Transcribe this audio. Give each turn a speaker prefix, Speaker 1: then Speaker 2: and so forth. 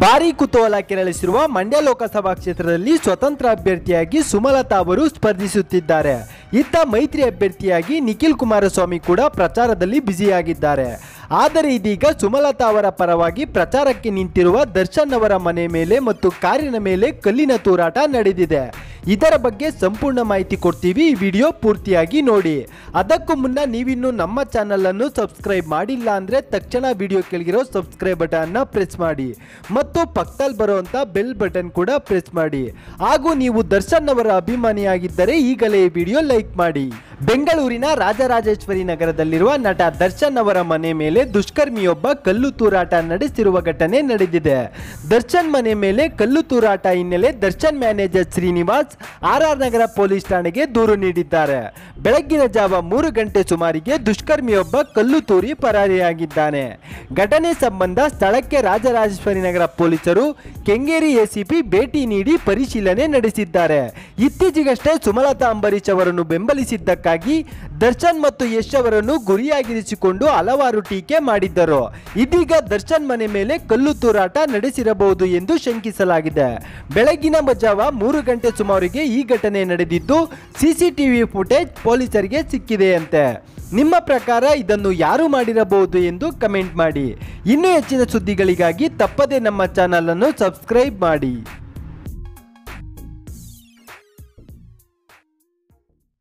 Speaker 1: ಭಾರೀ ಕುತೂಹಲ ಕೆರಳಿಸಿರುವ ಮಂಡ್ಯ ಲೋಕಸಭಾ ಕ್ಷೇತ್ರದಲ್ಲಿ ಸ್ವತಂತ್ರ ಅಭ್ಯರ್ಥಿಯಾಗಿ ಸುಮಲತಾ ಅವರು ಸ್ಪರ್ಧಿಸುತ್ತಿದ್ದಾರೆ. ಇತ್ತ ಮೈತ್ರಿ ಅಭ್ಯರ್ಥಿಯಾಗಿ ನಿಖಿಲ್ ಕುಮಾರಸ್ವಾಮಿ ಕೂಡ ಪ್ರಚಾರದಲ್ಲಿ ಬ್ಯುಸಿಯಾಗಿದ್ದಾರೆ. ಆದರೆ ಇದೀಗ ಸುಮಲತಾ ಅವರ ಪರವಾಗಿ ಪ್ರಚಾರಕ್ಕೆ ನಿಂತಿರುವ ದರ್ಶನ್ ಅವರ ಮನೆ ಮೇಲೆ ಮತ್ತು ಕಾರಿನ ಮೇಲೆ ಕಲ್ಲಿನ ತೂರಾಟ ನಡೆದಿದೆ. ಇದರ ಬಗ್ಗೆ ಸಂಪೂರ್ಣ ಮಾಹಿತಿ ಕೊಡ್ತೀವಿ. ಈ ವಿಡಿಯೋ ಪೂರ್ತಿಯಾಗಿ ನೋಡಿ. ಅದಕ್ಕೂ ಮುನ್ನ ನೀವಿನ್ನು ನಮ್ಮ ಚಾನಲನ್ನು ಸಬ್ಸ್ಕ್ರೈಬ್ ಮಾಡಿಲ್ಲ ಅಂದ್ರೆ ತಕ್ಷಣ ವಿಡಿಯೋ ಕೆಳಗಿರೋ ಸಬ್ಸ್ಕ್ರೈಬ್ ಬಟನ್ ಪ್ರೆಸ್ ಮಾಡಿ. ಮತ್ತು ಪಕ್ಕದಲ್ಲಿ ಬರುವಂಥ ಬೆಲ್ ಬಟನ್ ಕೂಡ ಪ್ರೆಸ್ ಮಾಡಿ. ಹಾಗೂ ನೀವು ದರ್ಶನ್ ಅವರ ಅಭಿಮಾನಿಯಾಗಿದ್ದರೆ ಈಗಲೇ ಈ ವಿಡಿಯೋ ಲೈಕ್ ಮಾಡಿ. ಬೆಂಗಳೂರಿನ ರಾಜರಾಜೇಶ್ವರಿ ನಗರದಲ್ಲಿರುವ ನಟ ದರ್ಶನ್ ಅವರ ಮನೆ ಮೇಲೆ ದುಷ್ಕರ್ಮಿಯೊಬ್ಬ ಕಲ್ಲು ತೂರಾಟ ನಡೆಸಿರುವ ಘಟನೆ ನಡೆದಿದೆ. ದರ್ಶನ್ ಮನೆ ಮೇಲೆ ಕಲ್ಲು ತೂರಾಟ ಹಿನ್ನೆಲೆ Darshan manager Srinivas, R R Nagar police ಠಾಣೆಗೆ ದೂರು ನೀಡಿದ್ದಾರೆ. ಬೆಳಗ್ಗಿನ ಜಾವ ಮೂರು ಗಂಟೆ ಸುಮಾರಿಗೆ ದುಷ್ಕರ್ಮಿಯೊಬ್ಬ ಕಲ್ಲು ತೂರಿ ಪರಾರಿಯಾಗಿದ್ದಾನೆ. ಘಟನೆ ಸಂಬಂಧ ಸ್ಥಳಕ್ಕೆ ರಾಜರಾಜೇಶ್ವರಿ ನಗರ ಪೊಲೀಸರು ಕೆಂಗೇರಿ ಎಸಿಪಿ ಭೇಟಿ ನೀಡಿ ಪರಿಶೀಲನೆ ನಡೆಸಿದ್ದಾರೆ. ಇತ್ತೀಚೆಗಷ್ಟೇ ಸುಮಲತಾ ಅಂಬರೀಶ್ ಅವರನ್ನು ಬೆಂಬಲಿಸಿದ್ದಕ್ಕಾಗಿ ದರ್ಶನ್ ಮತ್ತು ಯಶ್ ಅವರನ್ನು ಗುರಿಯಾಗಿರಿಸಿಕೊಂಡು ಹಲವಾರು ಟೀಕೆ ಮಾಡಿದ್ದರು. ಇದೀಗ ದರ್ಶನ್ ಮನೆ ಮೇಲೆ ಕಲ್ಲು ತೂರಾಟ ನಡೆಸಿರಬಹುದು ಎಂದು ಶಂಕಿಸಲಾಗಿದೆ. ಬೆಳಗಿನ ಜಾವ ಮೂರು ಗಂಟೆ ಸುಮಾರಿಗೆ ಈ ಘಟನೆ ನಡೆದಿದ್ದು, ಸಿಸಿಟಿವಿ ಫುಟೇಜ್ ಪೊಲೀಸರಿಗೆ ಸಿಕ್ಕಿದೆಯಂತೆ. ನಿಮ್ಮ ಪ್ರಕಾರ ಇದನ್ನು ಯಾರು ಮಾಡಿರಬಹುದು ಎಂದು ಕಮೆಂಟ್ ಮಾಡಿ. ಇನ್ನೂ ಹೆಚ್ಚಿನ ಸುದ್ದಿಗಳಿಗಾಗಿ ತಪ್ಪದೇ ನಮ್ಮ ಚಾನಲ್ ಅನ್ನು ಸಬ್ಸ್ಕ್ರೈಬ್ ಮಾಡಿ.